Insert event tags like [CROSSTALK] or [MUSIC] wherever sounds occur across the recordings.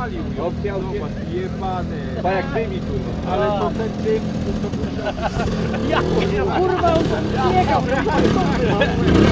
Walił, obciął jebany. Tak jak ty mi kurwa. Ale to ten ty, to [LAUGHS] Kurwa, on biegał, [LAUGHS]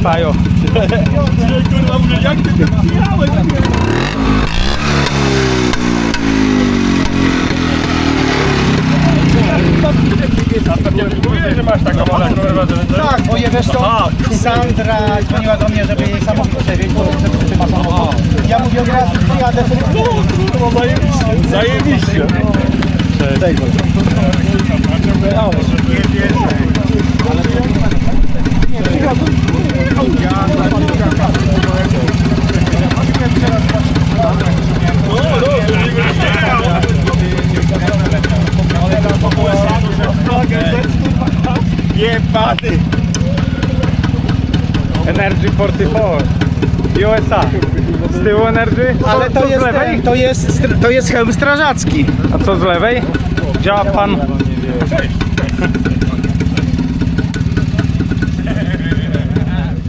Kurwa. Mówię, że masz taką malę, kurwa, że... Tak, bo je wiesz co, Sandra dzwoniła do mnie, żeby jej samochód przewieźć, bo że trzyma samochód. Ja mówię od razu, przyjadę, no No zajebiście. Zajebiście. Jebany. Energy 44. USA. Z tyłu Energy? Ale Co- to co z jest, lewej? to jest, to jest hełm strażacki. A co z lewej? Działa pan...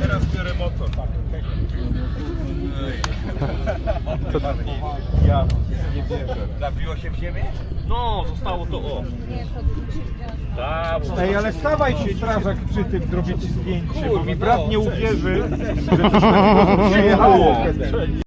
Teraz biorę motor. Ja nie wierzę. Zabiło się w ziemię? No, zostało to o. Ej, ale stawaj się strażak przy tym zrobić zdjęcie, bo mi brat nie uwierzy, że coś takiego przyjechało.